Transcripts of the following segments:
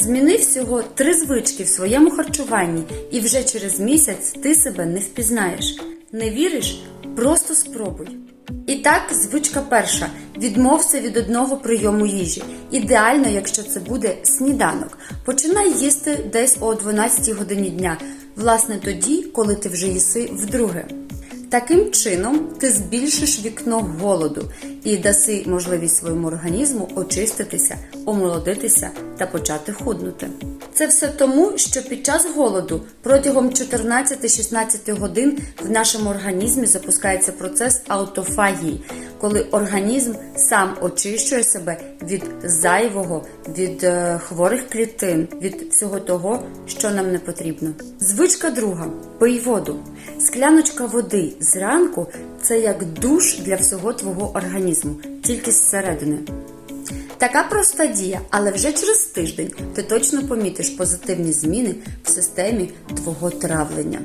Зміни всього три звички в своєму харчуванні, і вже через місяць ти себе не впізнаєш. Не віриш? Просто спробуй. І так, звичка перша: відмовся від одного прийому їжі. Ідеально, якщо це буде сніданок. Починай їсти десь о 12 годині дня, власне тоді, коли ти вже їси вдруге. Таким чином ти збільшиш вікно голоду і даси можливість своєму організму очиститися, омолодитися та почати худнути. Це все тому, що під час голоду протягом 14-16 годин в нашому організмі запускається процес аутофагії, коли організм сам очищує себе від зайвого, від е, хворих клітин, від всього того, що нам не потрібно. Звичка друга пий воду. Скляночка води зранку це як душ для всього твого організму, тільки зсередини. Така проста дія, але вже через тиждень ти точно помітиш позитивні зміни в системі твого травлення.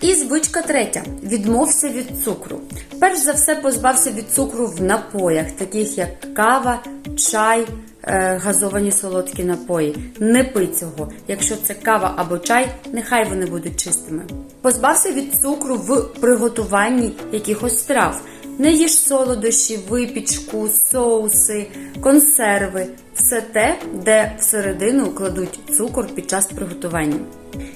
І звичка третя: відмовся від цукру. Перш за все, позбався від цукру в напоях, таких як кава, чай, е, газовані солодкі напої. Не пий цього. Якщо це кава або чай, нехай вони будуть чистими. Позбався від цукру в приготуванні якихось страв. Не їж солодощі, випічку, соуси, консерви, все те, де всередину кладуть цукор під час приготування.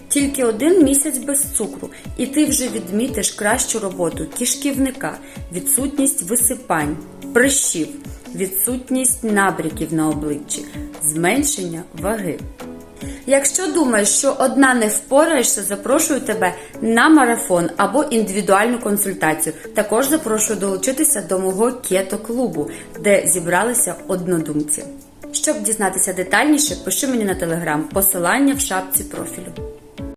Тільки один місяць без цукру, і ти вже відмітиш кращу роботу кишківника, відсутність висипань, прищів, відсутність набряків на обличчі, зменшення ваги. Якщо думаєш, що одна не впораєшся, запрошую тебе на марафон або індивідуальну консультацію. Також запрошую долучитися до мого кето-клубу, де зібралися однодумці. Щоб дізнатися детальніше, пиши мені на телеграм, посилання в шапці профілю.